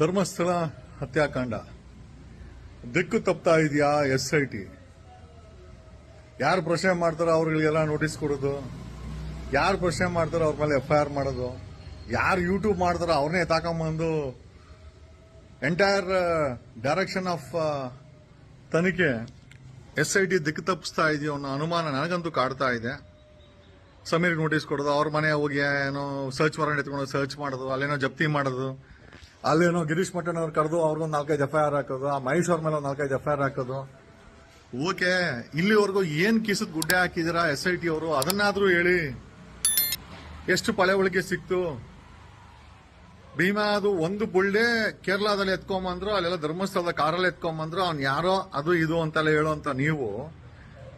ಧರ್ಮಸ್ಥಳ ಹತ್ಯಾಕಾಂಡ. ದಿಕ್ಕು ತಪ್ತಾ ಇದೆಯಾ ಎಸ್ ಐ ಟಿ? ಯಾರು ಪ್ರಶ್ನೆ ಮಾಡ್ತಾರೋ ಅವ್ರಿಗೆಲ್ಲ ನೋಟಿಸ್ ಕೊಡೋದು. ಯಾರು ಪ್ರಶ್ನೆ ಮಾಡ್ತಾರೋ ಅವ್ರ ಮೇಲೆ ಎಫ್ ಐ ಆರ್ ಮಾಡೋದು. ಯಾರು ಯೂಟ್ಯೂಬ್ ಮಾಡ್ತಾರೋ ಅವ್ರನ್ನೇ ತಾಕೊಂಬಂದು ಎಂಟೈರ್ ಡೈರೆಕ್ಷನ್ ಆಫ್ ತನಿಖೆ ಎಸ್ ಐ ಟಿ ದಿಕ್ಕು ತಪ್ಪಿಸ್ತಾ ಇದೆಯೋ ಅನ್ನೋ ಅನುಮಾನ ನನಗಂತೂ ಕಾಡ್ತಾ ಇದೆ. ಸಮೀರ್ಗೆ ನೋಟಿಸ್ ಕೊಡೋದು. ಅವ್ರ ಮನೆ ಹೋಗಿ ಏನೋ ಸರ್ಚ್ ವಾರೆಂಟ್ ಎತ್ಕೊಂಡು ಸರ್ಚ್ ಮಾಡೋದು, ಅಲ್ಲೇನೋ ಜಪ್ತಿ ಮಾಡೋದು. ಅಲ್ಲೇನೋ ಗಿರೀಶ್ ಮಠನ್ ಅವ್ರು ಕರೆದು ಅವ್ರಿಗೊಂದು ನಾಲ್ಕೈದು ಎಫ್ ಐ ಆರ್ ಹಾಕೋದು, ಆ ಮಹೇಶ್ ಅವ್ರ ಮೇಲೆ ನಾಲ್ಕೈದು ಎಫ್ ಐ ಆರ್ ಹಾಕೋದು. ಓಕೆ, ಇಲ್ಲಿವರೆಗೂ ಏನ್ ಕಿಸದ್ ಗುಡ್ಡೆ ಹಾಕಿದಿರಾ ಎಸ್ ಐ ಟಿ ಅವರು? ಅದನ್ನಾದ್ರೂ ಹೇಳಿ. ಎಷ್ಟು ಪಳೆ ಒಳಗೆ ಸಿಕ್ತು? ಭೀಮಾ, ಅದು ಒಂದು ಬುಳ್ಳೆ ಕೇರಳದಲ್ಲಿ ಎತ್ಕೊಂಬಂದ್ರು, ಅಲ್ಲೆಲ್ಲ ಧರ್ಮಸ್ಥಳದ ಕಾರಲ್ಲಿ ಎತ್ಕೊಂಬಂದ್ರು, ಅವ್ನು ಯಾರೋ ಅದು ಇದು ಅಂತೆಲ್ಲ ಹೇಳುವಂತ ನೀವು.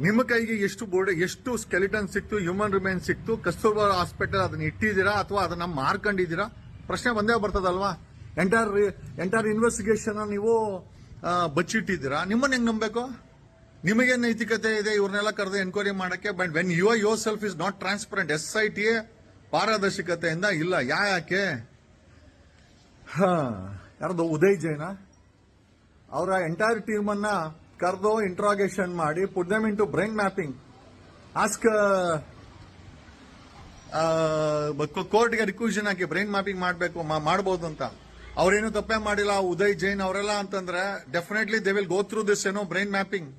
ನಿಮ್ಮ ಕೈಗೆ ಎಷ್ಟು ಬೋರ್ಡ್ ಎಷ್ಟು ಸ್ಕೆಲಿಟನ್ ಸಿಕ್ತು, ಹ್ಯೂಮನ್ ರಿಮೈನ್ ಸಿಕ್ತು, ಕಸ್ತೂರ್ಬಾ ಹಾಸ್ಪಿಟಲ್ ಅದನ್ನ ಇಟ್ಟಿದ್ದೀರಾ ಅಥವಾ ಅದನ್ನ ಮಾರ್ಕೊಂಡಿದ್ದೀರಾ? ಪ್ರಶ್ನೆ ಬಂದೇ ಬರ್ತದಲ್ವಾ? ಎಂಟೈರ್ ಎಂಟೈರ್ ಇನ್ವೆಸ್ಟಿಗೇಷನ್ ನೀವು ಬಚ್ಚಿಟ್ಟಿದ್ದೀರಾ? ನಿಮ್ಮನ್ನ ಹೆಂಗ್ ನಂಬೇಕು ನಿಮಗೆ ನೈತಿಕತೆ ಇದೆ, ಇವ್ರನ್ನೆಲ್ಲ ಕರೆದು ಎನ್ಕ್ವೈರಿ ಮಾಡಕ್ಕೆ but when you yourself is not transparent S I T ಪಾರದರ್ಶಕತೆಯಿಂದ ಇಲ್ಲ. ಯಾಕೆ? ಹಾ, ಯಾರ್ದು? ಉದಯ್ ಜೈನ? ಅವರ ಎಂಟೈರ್ ಟೀಮ್ ಅನ್ನ ಕರೆದು ಇಂಟ್ರಾಗೇಷನ್ ಮಾಡಿ put them into brain mapping ask ಕೋರ್ಟ್ಗೆ ರಿಕ್ವಿಷನ್ ಹಾಕಿ ಬ್ರೈನ್ ಮ್ಯಾಪಿಂಗ್ ಮಾಡಬೇಕು ಮಾಡಬಹುದು ಅಂತ. ಅವ್ರೇನು ತಪ್ಪೇ ಮಾಡಿಲ್ಲ, ಉದಯ್, ಜೈನ್ ಅವರೆಲ್ಲ ಅಂತಂದ್ರೆ definitely they will go through this ಏನೋ ಬ್ರೈನ್ ಮ್ಯಾಪಿಂಗ್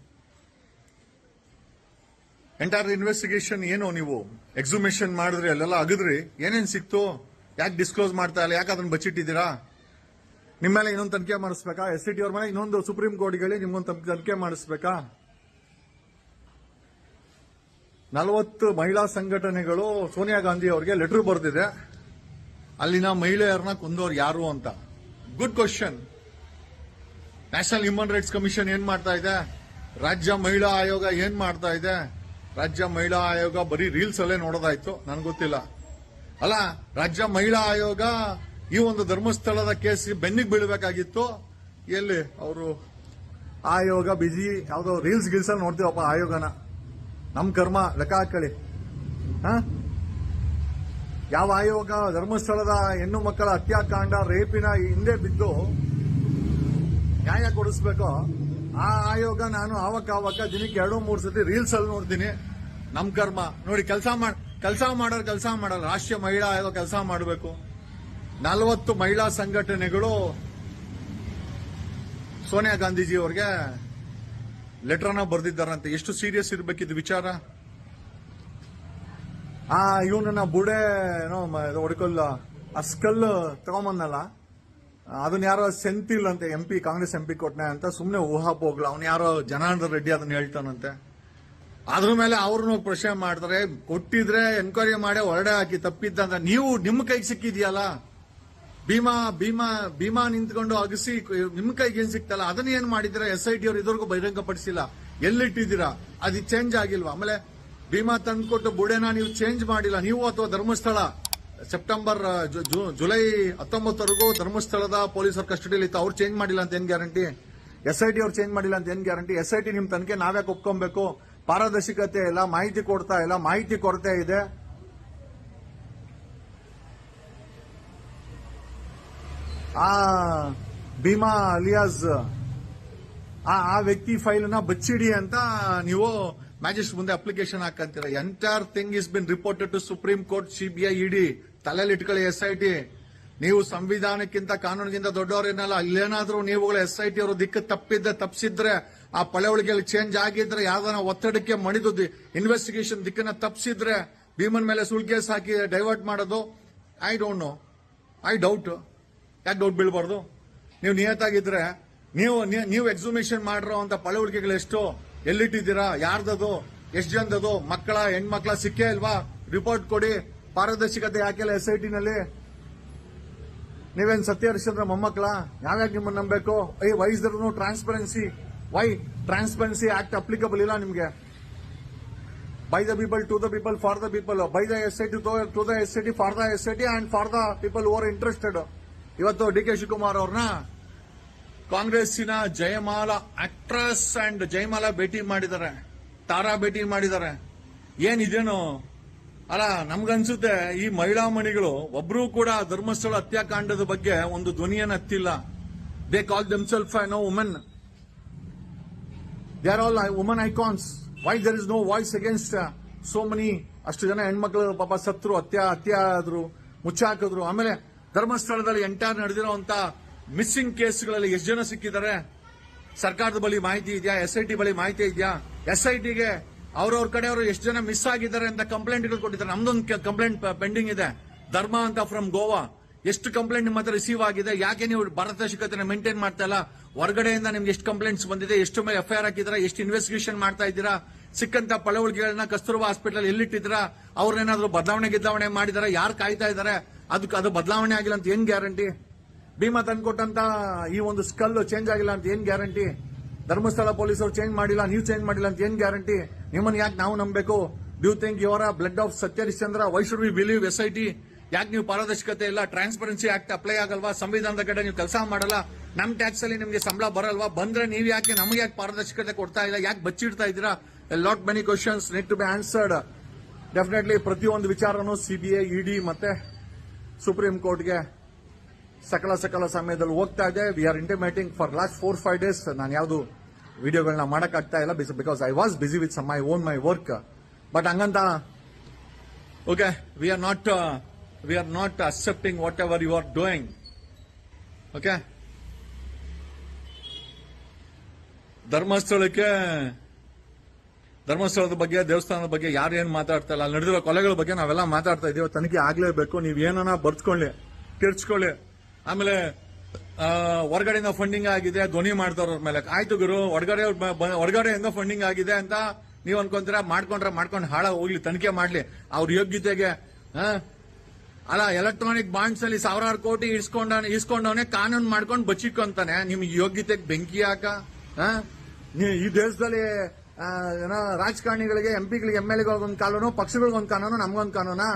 ಎಂಟೈರ್ ಇನ್ವೆಸ್ಟಿಗೇಷನ್ ಏನು ನೀವು? ಎಕ್ಸುಮೇಷನ್ ಮಾಡಿದ್ರಿ, ಅಲ್ಲೆಲ್ಲ ಅಗದ್ರಿ. ಏನೇನು ಸಿಕ್ತು? ಯಾಕೆ ಡಿಸ್ಕ್ಲೋಸ್ ಮಾಡ್ತಾ ಇಲ್ಲ? ಯಾಕೆ ಅದನ್ನ ಬಚ್ಚಿಟ್ಟಿದ್ದೀರಾ? ನಿಮ್ಮ ಮೇಲೆ ಇನ್ನೊಂದು ತನಿಖೆ ಮಾಡಿಸ್ಬೇಕಾ? ಎಸ್ ಸಿ ಟಿ ಅವ್ರ ಮೇಲೆ ಇನ್ನೊಂದು ಸುಪ್ರೀಂ ಕೋರ್ಟ್ಗೆ ನಿಮ್ಗೊಂದು ತನ್- ತನಿಖೆ ಮಾಡಿಸ್ಬೇಕಾ? ನಲವತ್ತು ಮಹಿಳಾ ಸಂಘಟನೆಗಳು ಸೋನಿಯಾ ಗಾಂಧಿ ಅವರಿಗೆ ಲೆಟರ್ ಬರೆದಿದೆ. ಅಲ್ಲಿನ ಮಹಿಳೆಯರನ್ನ ಕೊಂದವ್ರು ಯಾರು ಅಂತ. Good question national human rights commission ಏನ್ ಮಾಡ್ತಾ ಇದೆ? ರಾಜ್ಯ ಮಹಿಳಾ ಆಯೋಗ ಏನ್ ಮಾಡ್ತಾ ಇದೆ? ರಾಜ್ಯ ಮಹಿಳಾ ಆಯೋಗ ಬರೀ ರೀಲ್ಸ್ ಅಲ್ಲೇ ನೋಡೋದಾಯ್ತು, ನನ್ಗೆ ಗೊತ್ತಿಲ್ಲ. ಅಲ್ಲ, ರಾಜ್ಯ ಮಹಿಳಾ ಆಯೋಗ ಈ ಒಂದು ಧರ್ಮಸ್ಥಳದ ಕೇಸ್ ಬೆನ್ನಿಗೆ ಬೀಳಬೇಕಾಗಿತ್ತು. ಎಲ್ಲಿ? ಅವರು ಆಯೋಗ ಬಿಜಿ ಯಾವ್ದೋ ರೀಲ್ಸ್ ಗಿಲ್ಸ್ ಅಲ್ಲಿ ನೋಡ್ತೀವಪ್ಪ ಆಯೋಗನ. ನಮ್ ಕರ್ಮ, ಲೆಕ್ಕ ಹಾಕೊಳ್ಳಿ ಹ? ಯಾವ ಆಯೋಗ, ಧರ್ಮಸ್ಥಳದ ಹೆಣ್ಣು ಮಕ್ಕಳ ಹತ್ಯಾಕಾಂಡ, ರೇಪಿನ ಹಿಂದೆ ಬಿದ್ದು ನ್ಯಾಯ ಕೊಡಿಸ್ಬೇಕೋ, ಆ ಆಯೋಗ ನಾನು ಆವಕ್ಕ ದಿನಕ್ಕೆ ಎರಡು ಮೂರು ಸತಿ ರೀಲ್ಸ್ ಅಲ್ಲಿ ನೋಡ್ತೀನಿ. ನಮ್ ಕರ್ಮ. ನೋಡಿ, ಕೆಲಸ ಮಾಡಿ, ಕೆಲಸ ಮಾಡೋರು ಕೆಲಸ ಮಾಡಲ್ಲ. ರಾಷ್ಟ್ರೀಯ ಮಹಿಳಾ ಆಯೋಗ ಕೆಲಸ ಮಾಡಬೇಕು. ನಲವತ್ತು ಮಹಿಳಾ ಸಂಘಟನೆಗಳು ಸೋನಿಯಾ ಗಾಂಧೀಜಿ ಅವ್ರಿಗೆ ಲೆಟರ್ನ ಬರೆದಿದ್ದಾರಂತೆ. ಎಷ್ಟು ಸೀರಿಯಸ್ ಇರಬೇಕಿದ್ದು ವಿಚಾರ? ಆ, ಇವನನ್ನ ಬುಡೆ, ಏನೋ ಹೊಡ್ಕೊಲ್ಲ ಆ ಸ್ಕಲ್ ತಗೊಂಬಂದಲ್ಲ ಅದನ್ನ ಯಾರೋ ಸೆಂತಿಲ್ ಅಂತ M P, Congress M P ಕೊಟ್ನೆ ಅಂತ ಸುಮ್ನೆ ಊಹಾಪೋಗ್ಲ ಅವ್ನು ಯಾರೋ ಜನಾರ್ದನ್ ರೆಡ್ಡಿ ಅದನ್ನ ಹೇಳ್ತಾನಂತೆ. ಅದ್ರ ಮೇಲೆ ಅವ್ರನ್ನ ಪ್ರಶ್ನೆ ಮಾಡ್ತಾರೆ, ಕೊಟ್ಟಿದ್ರೆ ಎನ್ಕ್ವೈರಿ ಮಾಡಿ ಹೊರಡೆ ಹಾಕಿ ತಪ್ಪಿದ್ದಂತ ನೀವು ನಿಮ್ಮ ಕೈಗೆ ಸಿಕ್ಕಿದ್ಯಲ್ಲ? ಭೀಮಾ ಭೀಮಾ ಭೀಮಾ ನಿಂತ್ಕೊಂಡು ಅಗಸಿ ನಿಮ್ ಕೈಗೆ ಏನ್ ಸಿಕ್ತಲ್ಲ? ಅದನ್ನ ಏನ್ ಮಾಡಿದಿರ ಎಸ್ ಐ ಟಿ ಅವ್ರು ಬಹಿರಂಗ ಬಹಿರಂಗಪಡಿಸಿಲ್ಲ. ಎಲ್ಲಿಟ್ಟಿದ್ದೀರಾ? ಅದು ಚೇಂಜ್ ಆಗಿಲ್ವಾ? ಆಮೇಲೆ ಭೀಮಾ ತಂದ್ಕೊಟ್ಟು ಬುಡೆನ ನೀವು ಚೇಂಜ್ ಮಾಡಿಲ್ಲ. ನೀವು ಅಥವಾ ಧರ್ಮಸ್ಥಳ ಸೆಪ್ಟೆಂಬರ್ ಜುಲೈ ಹತ್ತೊಂಬತ್ತರೆಗೂ ಧರ್ಮಸ್ಥಳದ ಪೊಲೀಸರ ಕಸ್ಟಡಿಯಲ್ಲಿ ಇತ್ತು ಅವ್ರು ಚೇಂಜ್ ಮಾಡಿಲ್ಲ ಅಂತ ಏನ್ ಗ್ಯಾರಂಟಿ ಎಸ್ ಐ ಟಿ ಅವ್ರು ಚೇಂಜ್ ಮಾಡಿಲ್ಲ ಅಂತ ಏನ್ ಗ್ಯಾರಂಟಿ ಎಸ್ ಐ ಟಿ ನಿಮ್ ತನಿಖೆ ನಾವ್ಯಾಕೆ ಒಪ್ಕೊಬೇಕು? ಪಾರದರ್ಶಕತೆ ಇಲ್ಲ, ಮಾಹಿತಿ ಕೊಡ್ತಾ ಇಲ್ಲ, ಮಾಹಿತಿ ಕೊರತೆ ಇದೆ. ಆ, ಭೀಮಾ ಅಲಿಯಾಸ್, ಆ ಆ ವ್ಯಕ್ತಿ ಫೈಲ್ನ ಬಚ್ಚಿಡಿ ಅಂತ ನೀವು ಮ್ಯಾಜಿಸ್ಟ್ರೇಟ್ ಮುಂದೆ application ಹಾಕಂತೀರ? Entire thing is been reported to Supreme Court CBI ED ತಲೆಯಲ್ಲಿ ಇಟ್ಕೊಳ್ಳಿ ಎಸ್ ಐ ಟಿ ನೀವು ಸಂವಿಧಾನಕ್ಕಿಂತ ಕಾನೂನಿಗಿಂತ ದೊಡ್ಡವರೇನಲ್ಲ ಇಲ್ಲೇನಾದ್ರೂ ನೀವುಗಳು ಎಸ್ ಐ ಟಿ ಅವರು ದಿಕ್ಕು ತಪ್ಪಿದ್ದೆ ತಪ್ಪಿಸಿದ್ರೆ ಆ ಪಳವಳಿಗೆಯಲ್ಲಿ ಚೇಂಜ್ ಆಗಿದ್ರೆ, ಯಾವ್ದಾನ ಒತ್ತಡಕ್ಕೆ ಮಣಿದು ಇನ್ವೆಸ್ಟಿಗೇಷನ್ ದಿಕ್ಕನ್ನ ತಪ್ಪಿಸಿದ್ರೆ ಭೀಮನ್ ಮೇಲೆ ಸುಳ್ ಕೇಸ್ ಹಾಕಿ ಡೈವರ್ಟ್ ಮಾಡೋದು? I don't know I doubt ಯಾಕೆ ಡೌಟ್ ಬೀಳ್ಬಾರ್ದು? ನೀವು ನಿಯತ್ತಾಗಿದ್ರೆ, ನೀವು ನೀವು ಎಕ್ಸುಮೇಷನ್ ಮಾಡಿರೋ ಅಂತ ಪಳವಳಿಕೆಗಳು ಎಷ್ಟು? ಎಲ್ಲಿಟ್ಟಿದ್ದೀರಾ? ಯಾರ್ದದು? ಎಷ್ಟು ಜನದದು? ಮಕ್ಕಳ, ಹೆಣ್ಮಕ್ಳ ಸಿಕ್ಕೇ ಇಲ್ವಾ? ರಿಪೋರ್ಟ್ ಕೊಡಿ. ಪಾರದರ್ಶಕತೆ ಯಾಕೆಲ್ಲ ಎಸ್ ಐ ಟಿನಲ್ಲಿ ನೀವೇನ್ ಸತ್ಯ ಹರಿಶ್ಚಂದ್ರ ಮೊಮ್ಮಕ್ಕಳ? ಯಾವ್ಯಾಕೆ ನಿಮ್ಮನ್ನ ನಂಬೇಕು I know transparency why transparency act applicable ಇಲ್ಲ ನಿಮ್ಗೆ? By the people to the people for the people by the S I T to the S I T for the S I T and for the people or interested ಇವತ್ತು D K Shivakumar ಅವ್ರನ್ನ ಕಾಂಗ್ರೆಸ್ಸಿನ Jayamala actress and Jayamala ಭೇಟಿ ಮಾಡಿದ್ದಾರೆ. ತಾರಾ ಭೇಟಿ ಮಾಡಿದ್ದಾರೆ. ಏನಿದೇನು ಅಲ್ಲ, ನಮ್ಗನ್ಸುತ್ತೆ, ಈ ಮಹಿಳಾ ಮಣಿಗಳು ಒಬ್ರು ಕೂಡ ಧರ್ಮಸ್ಥಳ ಹತ್ಯಾಕಾಂಡದ ಬಗ್ಗೆ ಒಂದು ಧ್ವನಿಯನ್ನು ಹತ್ತಿಲ್ಲ. They call themselves no women they are all woman icons why there is no voice against so many ಅಷ್ಟು ಜನ ಹೆಣ್ಮಕ್ಳು, ಪಾಪ ಸತ್ರು, ಹತ್ಯೆ ಹತ್ಯೆ ಆದ್ರು, ಮುಚ್ಚಾಕಿದ್ರು. ಆಮೇಲೆ ಧರ್ಮಸ್ಥಳದಲ್ಲಿ ಎಂಟೈರ್ ನಡೆದಿರುವಂತ ಮಿಸ್ಸಿಂಗ್ ಕೇಸ್ಗಳಲ್ಲಿ ಎಷ್ಟು ಜನ ಸಿಕ್ಕಿದ್ದಾರೆ? ಸರ್ಕಾರದ ಬಳಿ ಮಾಹಿತಿ ಇದೆಯಾ? ಎಸ್ಐಟಿ ಬಳಿ ಮಾಹಿತಿ ಇದೆಯಾ? ಎಸ್ ಐ ಟಿಗೆ ಅವ್ರವ್ರ ಕಡೆಯವರು ಎಷ್ಟು ಜನ ಮಿಸ್ ಆಗಿದ್ದಾರೆ ಅಂತ ಕಂಪ್ಲೇಂಟ್ಗಳು ಕೊಟ್ಟಿದ್ದಾರೆ. ನಮ್ದೊಂದು ಕಂಪ್ಲೇಂಟ್ ಪೆಂಡಿಂಗ್ ಇದೆ. ಧರ್ಮ ಅಂತ ಫ್ರಮ್ ಗೋವಾ. ಎಷ್ಟು ಕಂಪ್ಲೇಂಟ್ ನಿಮ್ಮ ಹತ್ರ ರಿಸೀವ್ ಆಗಿದೆ? ಯಾಕೆ ನೀವು ಪಾರದರ್ಶಕತೆ ಮೇಂಟೈನ್ ಮಾಡ್ತಾ ಇಲ್ಲ? ಹೊರಗಡೆಯಿಂದ ನಿಮ್ಗೆ ಎಷ್ಟು ಕಂಪ್ಲೇಂಟ್ಸ್ ಬಂದಿದೆ? ಎಷ್ಟು ಮೇಲೆ ಎಫ್ಐಆರ್ ಹಾಕಿದ್ದೀರಾ? ಎಷ್ಟು ಇನ್ವೆಸ್ಟಿಗೇಷನ್ ಮಾಡ್ತಾ ಇದ್ದೀರಾ? ಸಿಕ್ಕಂತ ಪಳವಳಿಕೆಗಳನ್ನ ಕಸ್ತೂರ್ಬಾ ಹಾಸ್ಪಿಟಲ್ ಎಲ್ಲಿಟ್ಟಿದ್ದೀರಾ? ಅವ್ರನ್ನೇನಾದ್ರೂ ಬದಲಾವಣೆ ಗಿದ್ದಾವಣೆ ಮಾಡಿದಾರೆ? ಯಾರು ಕಾಯ್ತಾ ಇದ್ದಾರೆ ಅದಕ್ಕೆ ಅದು ಬದಲಾವಣೆ ಆಗಿಲ್ಲ ಅಂತ ಏನ್ ಗ್ಯಾರಂಟಿ ಭೀಮಾ ತಂದ್ಕೊಟ್ಟಂತ ಈ ಒಂದು ಸ್ಕಲ್ ಚೇಂಜ್ ಆಗಿಲ್ಲ ಅಂತ ಏನ್ ಗ್ಯಾರಂಟಿ ಧರ್ಮಸ್ಥಳ ಪೊಲೀಸರು ಚೇಂಜ್ ಮಾಡಿಲ್ಲ, ನೀವು ಚೇಂಜ್ ಮಾಡಿಲ್ಲ ಅಂತ ಏನ್ ಗ್ಯಾರಂಟಿ ನಿಮ್ಮನ್ನ ಯಾಕೆ ನಾವು ನಂಬಬೇಕು? Do think your blood of Satyaharishchandra why should we believe S I T ಯಾಕೆ ನೀವು ಪಾರದರ್ಶಕತೆ ಇಲ್ಲ ಟ್ರಾನ್ಸ್ಪರೆನ್ಸಿ ಆಕ್ಟ್ ಅಪ್ಲೈ ಆಗಲ್ವಾ? ಸಂವಿಧಾನದ ಕಡೆ ನೀವು ಕೆಲಸ ಮಾಡಲ್ಲ ನಮ್ಮ ಟ್ಯಾಕ್ಸ್ ಅಲ್ಲಿ ನಿಮಗೆ ಸಂಬಳ ಬರಲ್ವಾ? ಬಂದ್ರೆ ನೀವು ಯಾಕೆ, ನಮಗೆ ಯಾಕೆ ಪಾರದರ್ಶಕತೆ ಕೊಡ್ತಾ ಇಲ್ಲ? ಯಾಕೆ ಬಚ್ಚಿಡ್ತಾ ಇದ್ದೀರಾ? Lot many questions need to be answered definitely ಪ್ರತಿಯೊಂದು ವಿಚಾರನೂ ಸಿಬಿಐ ಇಡಿ ಮತ್ತೆ ಸುಪ್ರೀಂ ಕೋರ್ಟ್ಗೆ ಸಕಲ ಸಕಲ ಸಮಯದಲ್ಲಿ ಹೋಗ್ತಾ ಇದೆ. We are intimating for last four five days ನಾನು ಯಾವುದು ವಿಡಿಯೋಗಳನ್ನ ಮಾಡೋಕ್ಕಾಗ್ತಾ ಇಲ್ಲ because I was busy with my own my work but ಹಂಗಂತ okay we are not we are not accepting whatever you are doing okay ಧರ್ಮಸ್ಥಳಕ್ಕೆ, ಧರ್ಮಸ್ಥಳದ ಬಗ್ಗೆ, ದೇವಸ್ಥಾನದ ಬಗ್ಗೆ ಯಾರು ಏನ್ ಮಾತಾಡ್ತಾ ಇಲ್ಲ. ಅಲ್ಲಿ ನಡೆದಿರೋ ಕೊಲೆಗಳ ಬಗ್ಗೆ ನಾವೆಲ್ಲ ಮಾತಾಡ್ತಾ ಇದೀವಿ. ತನಿಖೆ ಆಗ್ಲೇಬೇಕು. ನೀವ್ ಏನನ್ನ ಬರ್ತ್ಕೊಳ್ಳಿ, ತಿರ್ಚ್ಕೊಳ್ಳಿ. ಆಮೇಲೆ ಹೊರಗಡೆಯಿಂದ ಫಂಡಿಂಗ್ ಆಗಿದೆ, ಧ್ವನಿ ಮಾಡ್ತಾರ ಮೇಲೆ. ಆಯ್ತು ಗುರು, ಹೊರಗಡೆ ಹೊರಗಡೆಯಿಂದ ಫಂಡಿಂಗ್ ಆಗಿದೆ ಅಂತ ನೀವ್ ಅನ್ಕೊಂತೀರಾ? ಮಾಡ್ಕೊಂಡ್ರೆ ಮಾಡ್ಕೊಂಡು ಹಾಳ ಹೋಗ್ಲಿ, ತನಿಖೆ ಮಾಡ್ಲಿ. ಅವ್ರ ಯೋಗ್ಯತೆಗೆ ಅಲ್ಲ ಎಲೆಕ್ಟ್ರಾನಿಕ್ ಬಾಂಡ್ಸ್ ಅಲ್ಲಿ ಸಾವಿರಾರು ಕೋಟಿ ಇಸ್ಕೊಂಡ, ಇಸ್ಕೊಂಡವನೇ ಕಾನೂನು ಮಾಡ್ಕೊಂಡು ಬಚ್ಚಿಕೊಂತಾನೆ. ನಿಮ್ಗೆ ಯೋಗ್ಯತೆಗೆ ಬೆಂಕಿ ಹಾಕ ಈ ದೇಶದಲ್ಲಿ ಏನೋ ರಾಜಕಾರಣಿಗಳಿಗೆ, ಎಂಪಿಗಳಿಗೆ, ಎಂ ಎಲ್ ಒಂದು ಕಾನೂನು, ಪಕ್ಷಗಳಿಗೊಂದು ಕಾನೂನು, ನಮ್ಗೊಂದು ಕಾನೂನಾ?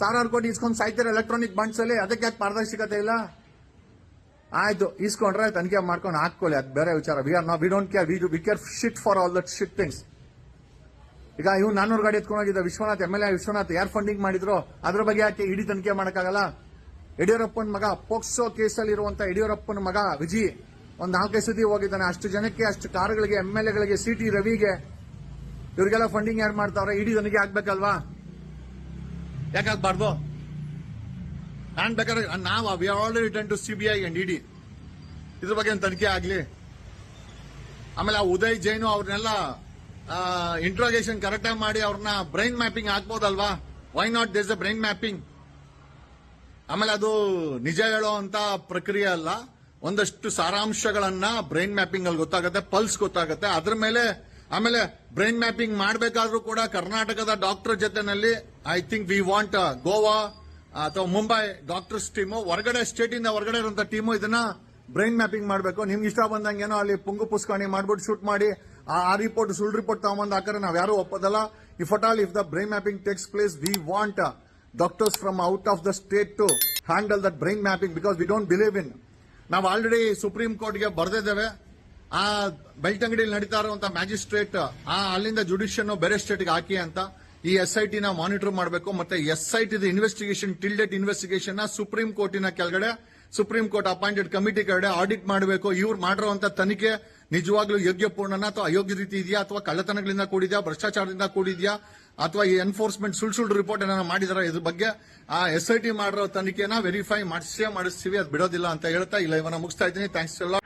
ಸಾವಿರಾರು ಕೋಟಿ ಇಸ್ಕೊಂಡು ಸಾಯ್ತಾರೆ ಎಲೆಕ್ಟ್ರಾನಿಕ್ ಬಾಂಡ್ಸ್ ಅಲ್ಲಿ ಅದಕ್ಕೆ ಯಾಕೆ ಪಾರದರ್ಶಕತೆ ಇಲ್ಲ? ಆಯ್ತು ಇಸ್ಕೊಂಡ್ರೆ ತನಿಖೆ ಮಾಡ್ಕೊಂಡು ಹಾಕೊಳ್ಳಿ ಅದು ಬೇರೆ ವಿಚಾರ. ವಿ ಆರ್ ನಾ we don't care we we care shit for all that shit things ಈಗ ಇವ್ ನಾನ್ನೂರು ಗಾಡಿ ಎತ್ಕೊಂಡು ಹೋಗಿದ್ದ, Vishwanath M L A Vishwanath, ಯಾರು ಫಂಡಿಂಗ್ ಮಾಡಿದ್ರು? ಅದ್ರ ಬಗ್ಗೆ ಯಾಕೆ ಇಡೀ ತನಿಖೆ ಮಾಡೋಕ್ಕಾಗಲ್ಲ? ಯಡಿಯೂರಪ್ಪನ ಮಗ, ಪೋಕ್ಸೋ ಕೇಸಲ್ಲಿ ಇರುವಂತ ಯಡಿಯೂರಪ್ಪನ ಮಗ, ವಿಜಿ. ಒಂದು ನಾಲ್ಕೈದು ಸತಿ ಹೋಗಿದ್ದಾನೆ. ಅಷ್ಟು ಜನಕ್ಕೆ, ಅಷ್ಟು ಕಾರ್ಗಳಿಗೆ ಎಂ ಎಲ್ ಎಗಳಿಗೆ ಸಿ ಟಿ ರವಿಗೆ. ಇವ್ರಿಗೆಲ್ಲ ಫಂಡಿಂಗ್ ಯಾರು ಮಾಡ್ತಾವ್ರೆ? ಇಡೀ ತನಿಖೆ ಆಗ್ಬೇಕಲ್ವಾ? ಯಾಕಾಗ್ಬಾರ್ದು ನಾನ್ ಬೇಕಾದ್ರೆ ನಾವು we already return to CBI and ED ಇದ್ರ ಬಗ್ಗೆ ತನಿಖೆ ಆಗಲಿ. ಆಮೇಲೆ ಆ ಉದಯ್ ಜೈನು ಅವ್ರನ್ನೆಲ್ಲ ಇಂಟ್ರೋಗೇಷನ್ ಕರೆಕ್ಟ್ ಆಗಿ ಮಾಡಿ ಅವ್ರನ್ನ brain mapping ಹಾಕ್ಬೋದಲ್ವಾ why not does a brain mapping ಆಮೇಲೆ ಅದು ನಿಜ ಹೇಳೋ ಅಂತ ಪ್ರಕ್ರಿಯೆ ಅಲ್ಲ. ಒಂದಷ್ಟು ಸಾರಾಂಶಗಳನ್ನ ಬ್ರೈನ್ ಮ್ಯಾಪಿಂಗ್ ಅಲ್ಲಿ ಗೊತ್ತಾಗುತ್ತೆ ಪಲ್ಸ್ ಗೊತ್ತಾಗುತ್ತೆ. ಅದ್ರ ಮೇಲೆ, ಆಮೇಲೆ ಬ್ರೈನ್ ಮ್ಯಾಪಿಂಗ್ ಮಾಡಬೇಕಾದ್ರೂ ಕೂಡ ಕರ್ನಾಟಕದ ಡಾಕ್ಟರ್ ಜೊತೆನಲ್ಲಿ I think we want Goa ಅಥವಾ ಮುಂಬೈ ಡಾಕ್ಟರ್ಸ್ ಟೀಮು ಹೊರಗಡೆ ಸ್ಟೇಟ್ ಇಂದ ಹೊರಗಡೆ ಇರುವಂತ ಟೀಮು ಇದನ್ನ ಬ್ರೈನ್ ಮ್ಯಾಪಿಂಗ್ ಮಾಡಬೇಕು. ನಿಮ್ಗೆ ಇಷ್ಟ ಬಂದಂಗೆ ಏನೋ ಅಲ್ಲಿ ಪುಂಗು ಪುಸ್ಕಾಣಿ ಮಾಡ್ಬಿಟ್ಟು ಶೂಟ್ ಮಾಡಿ, ಆ- ರಿಪೋರ್ಟ್ ಸುಳ್ಳು ರಿಪೋರ್ಟ್ ತಗೊಂಬಂದು ಹಾಕಿದ್ರೆ ನಾವು ಯಾರು ಒಪ್ಪೋದಲ್ಲ. If at all if the brain mapping takes place we want doctors from out of the state to handle that brain mapping because we don't believe in ನಾವು ಆಲ್ರೆಡಿ ಸುಪ್ರೀಂ ಕೋರ್ಟ್ಗೆ ಬರೆದಿದ್ದೇವೆ. ಆ ಬೆಳ್ತಂಗಡಿಯಲ್ಲಿ ನಡೀತಾ ಇರುವಂತ ಮ್ಯಾಜಿಸ್ಟ್ರೇಟ್ ಆ, ಅಲ್ಲಿಂದ ಜುಡಿಷಿಯನ್ನು ಬೇರೆ ಸ್ಟೇಟ್ಗೆ ಹಾಕಿ ಅಂತ. ಈ ಎಸ್ ಐ ಟಿನ ಮಾನಿಟರ್ ಮಾಡಬೇಕು, ಮತ್ತೆ S I T investigation till date investigation Supreme ಕೋರ್ಟಿನ ಕೆಳಗಡೆ ಸುಪ್ರೀಂ ಕೋರ್ಟ್ ಅಪಾಯಿಂಟೆಡ್ ಕಮಿಟಿ ಕೆಳಗಡೆ ಆಡಿಟ್ ಮಾಡಬೇಕು. ಇವ್ರು ಮಾಡಿರುವಂತ ತನಿಖೆ ನಿಜವಾಗ್ಲೂ ಯೋಗ್ಯಪೂರ್ಣನ ಅಥವಾ ಅಯೋಗ್ಯ ರೀತಿ ಇದೆಯಾ ಅಥವಾ ಕಳ್ಳತನಗಳಿಂದ ಕೂಡಿದ್ಯಾ, ಭ್ರಷ್ಟಾಚಾರದಿಂದ ಕೂಡಿದ್ಯಾ, ಅಥವಾ ಈ ಎನ್ಫೋರ್ಸ್ಮೆಂಟ್ ಸುಳ್ಳು ಸುಳ್ಳು ರಿಪೋರ್ಟ್ ಏನಾರ ಮಾಡಿದಾರ ಇದ್ರ ಬಗ್ಗೆ ಆ ಎಸ್ ಐ ಟಿ ಮಾಡಿರೋ ತನಿಖೆನ ವೆರಿಫೈ ಮಾಡಿಸೇ ಮಾಡಿಸ್ತೀವಿ, ಅದು ಬಿಡೋದಿಲ್ಲ ಅಂತ ಹೇಳ್ತಾ ಇಲ್ಲ ಇವನ್ನ ಮುಗಿಸ್ತಾ ಇದ್ದೀನಿ. ಥ್ಯಾಂಕ್ಸ್ ಎಲ್ಲ